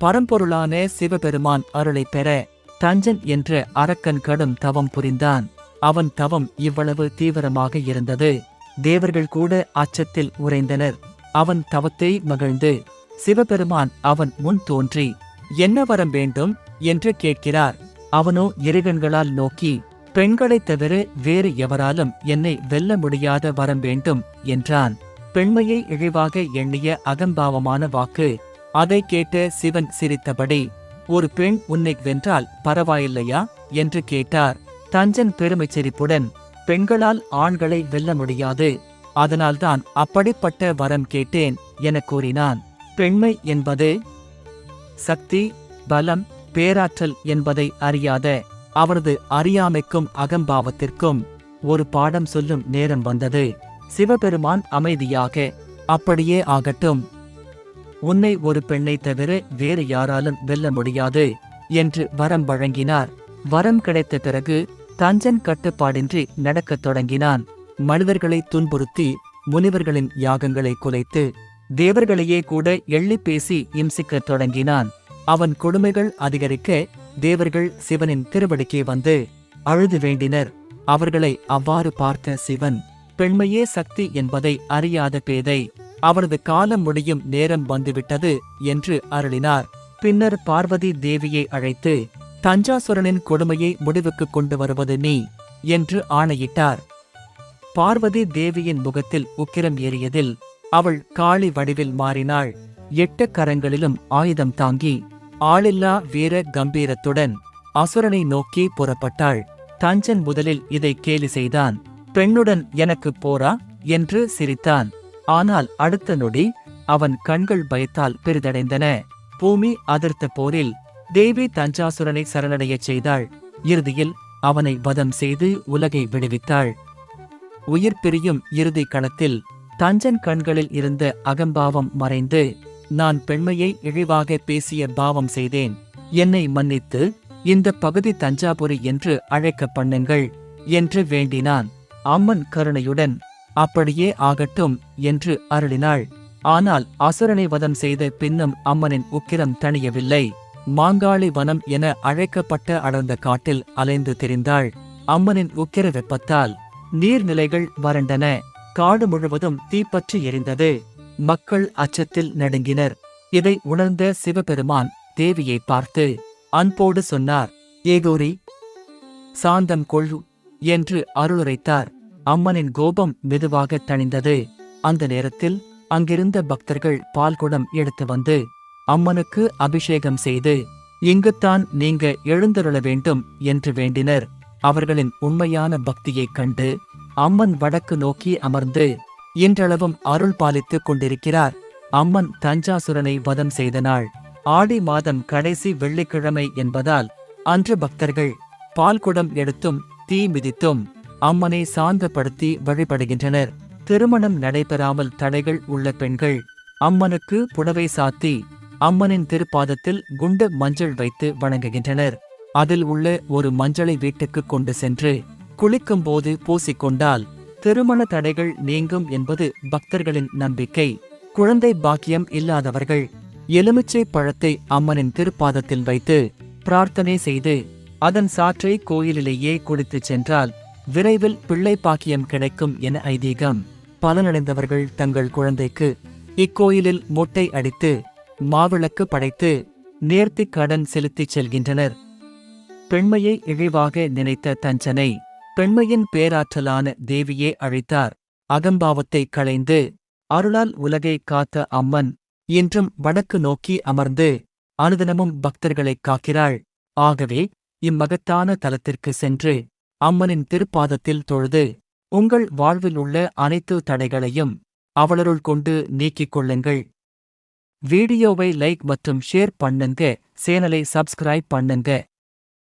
பரம்பொருளான சிவபெருமான் அருளை பெற தஞ்சன் என்ற அரக்கன் கடும் தவம் புரிந்தான். அவன் தவம் இவ்வளவு தீவிரமாக இருந்தது. தேவர்கள் கூட அச்சத்தில் உறைந்தனர். அவன் தவத்தை மகிழ்ந்து சிவபெருமான் அவன் முன் தோன்றி என்ன வரம் வேண்டும்? என்று கேட்கிறார். அவனோ இருகண்களால் நோக்கி பெண்களைத் தவிர வேறு எவராலும் என்னை வெல்ல முடியாத வரம் வேண்டும் என்றான். பெண்மையை இழிவாக எண்ணிய அகம்பாவமான வாக்கு அதை கேட்ட சிவன் சிரித்தபடி ஒரு பெண் உன்னை வென்றால் பரவாயில்லையா? என்று கேட்டார். தஞ்சன் பெருமை சிரிப்புடன் பெண்களால் ஆண்களை வெல்ல முடியாது. அதனால்தான் அப்படிப்பட்ட வரம் கேட்டேன் என கூறினான். பெண்மை என்பது சக்தி பலம் பேராற்றல் என்பதை அறியாத அவரது அறியாமைக்கும் அகம்பாவத்திற்கும் ஒரு பாடம் சொல்லும் நேரம் வந்தது. சிவபெருமான் அமைதியாக அப்படியே ஆகட்டும். உன்னை ஒரு பெண்ணை தவிர வேறு யாராலும் வெல்ல முடியாது என்று வரம் வழங்கினார். வரம் கிடைத்த பிறகு தஞ்சன் கட்டுப்பாடின்றி நடக்கத் தொடங்கினான். மனிதர்களை துன்புறுத்தி முனிவர்களின் யாகங்களை குலைத்து தேவர்களையே கூட எள்ளிப் பேசி இம்சிக்கத் தொடங்கினான். அவன் கொடுமைகள் அதிகரிக்க தேவர்கள் சிவனின் திருவடிக்கே வந்து அழுது வேண்டினர். அவர்களை அவ்வாறு பார்த்த சிவன் பெண்மையே சக்தி என்பதை அறியாத பேதை அவரது காலம் முடியும் நேரம் வந்துவிட்டது என்று அருளினார். பின்னர் பார்வதி தேவியை அழைத்து தஞ்சாசுரனின் கொடுமையை முடிவுக்கு கொண்டு வருவது நீ என்று ஆணையிட்டார். பார்வதி தேவியின் முகத்தில் உக்கிரம் ஏறியதில் அவள் காளி வடிவில் மாறினாள். எட்டு கரங்களிலும் ஆயுதம் தாங்கி ஆளில்லா வீர கம்பீரத்துடன் அசுரனை நோக்கி புறப்பட்டாள். தஞ்சன் முதலில் இதை கேலி செய்தான். பெண்ணுடன் எனக்கு போரா என்று சிரித்தான். ஆனால் அடுத்த நொடி அவன் கண்கள் பயத்தால் பெரிதடைந்தன. பூமி அதிர்த்த போரில் தேவி தஞ்சாசுரனை சரணடையச் செய்தாள். இறுதியில் அவனை வதம் செய்து உலகை விடுவித்தாள். உயிர் பிரியும் இறுதி களத்தில் தஞ்சன் கண்களில் இருந்த அகம்பாவம் மறைந்து நான் பெண்மையை இழிவாக பேசிய பாவம் செய்தேன். என்னை மன்னித்து இந்த பகுதி தஞ்சாபுரி என்று அழைக்க பண்ணுங்கள் என்று வேண்டினான். அம்மன் கருணையுடன் அப்படியே ஆகட்டும் என்று அருளினாள். ஆனால் அசுரனை வதம் செய்த பின்னும் அம்மனின் உக்கிரம் தணியவில்லை. மாங்காளி வனம் என அழைக்கப்பட்ட அடர்ந்த காட்டில் அலைந்து திரிந்தாள். அம்மனின் உக்கிர வெப்பத்தால் நீர்நிலைகள் வறண்டன. காடு முழுவதும் தீப்பற்றி எரிந்தது. மக்கள் அச்சத்தில் நடுங்கினர். இதை உணர்ந்த சிவபெருமான் தேவியை பார்த்து அன்போடு சொன்னார் ஏகோரி சாந்தம் கொள்ளு என்று அருளுரைத்தார். அம்மனின் கோபம் மெதுவாக தணிந்தது. அந்த நேரத்தில் அங்கிருந்த பக்தர்கள் பால்குடம் எடுத்து வந்து அம்மனுக்கு அபிஷேகம் செய்து இங்குத்தான் நீங்க எழுந்தருள வேண்டும் என்று வேண்டினர். அவர்களின் உண்மையான பக்தியைக் கண்டு அம்மன் வடக்கு நோக்கி அமர்ந்து இன்றளவும் அருள் பாலித்துக் கொண்டிருக்கிறார். அம்மன் தஞ்சாசுரனை வதம் செய்த நாள். ஆடி மாதம் கடைசி வெள்ளிக்கிழமை என்பதால் அன்று பக்தர்கள் பால்குடம் எடுத்தும் தீ மிதித்தும் அம்மனை சாந்தப்படுத்தி வழிபடுகின்றனர். திருமணம் நடைபெறாமல் தடைகள் உள்ள பெண்கள் அம்மனுக்கு புடவை சாத்தி அம்மனின் திருப்பாதத்தில் குண்டு மஞ்சள் வைத்து வணங்குகின்றனர். அதில் உள்ள ஒரு மஞ்சளை வீட்டுக்கு கொண்டு சென்று குளிக்கும் போது பூசிக்கொண்டால் திருமண தடைகள் நீங்கும் என்பது பக்தர்களின் நம்பிக்கை. குழந்தை பாக்கியம் இல்லாதவர்கள் எலுமிச்சை பழத்தை அம்மனின் திருப்பாதத்தில் வைத்து பிரார்த்தனை செய்து அதன் சாற்றை கோயிலிலேயே குடித்துச் சென்றால் விரைவில் பிள்ளை பாக்கியம் கிடைக்கும் என ஐதீகம். பலனடைந்தவர்கள் தங்கள் குழந்தைக்கு இக்கோயிலில் மொட்டை அடித்து மாவிளக்கு படைத்து நேர்த்திக் கடன் செலுத்திச் செல்கின்றனர். பெண்மையை இழிவாக நினைத்த தஞ்சனை பெண்மையின் பேராற்றலான தேவியே அழைத்தார். அகம்பாவத்தை களைந்து அருளால் உலகை காத்த அம்மன் இன்றும் வடக்கு நோக்கி அமர்ந்து அனுதினமும் பக்தர்களைக் காக்கிறாள். ஆகவே இம்மகத்தான தலத்திற்கு சென்று அம்மனின் திருப்பாதத்தில் தொழுது உங்கள் வாழ்வில் உள்ள அனைத்து தடைகளையும் அவளருள் கொண்டு நீக்கிக் கொள்ளுங்கள். வீடியோவை லைக் மற்றும் ஷேர் பண்ணுங்க சேனலை சப்ஸ்கிரைப் பண்ணுங்க.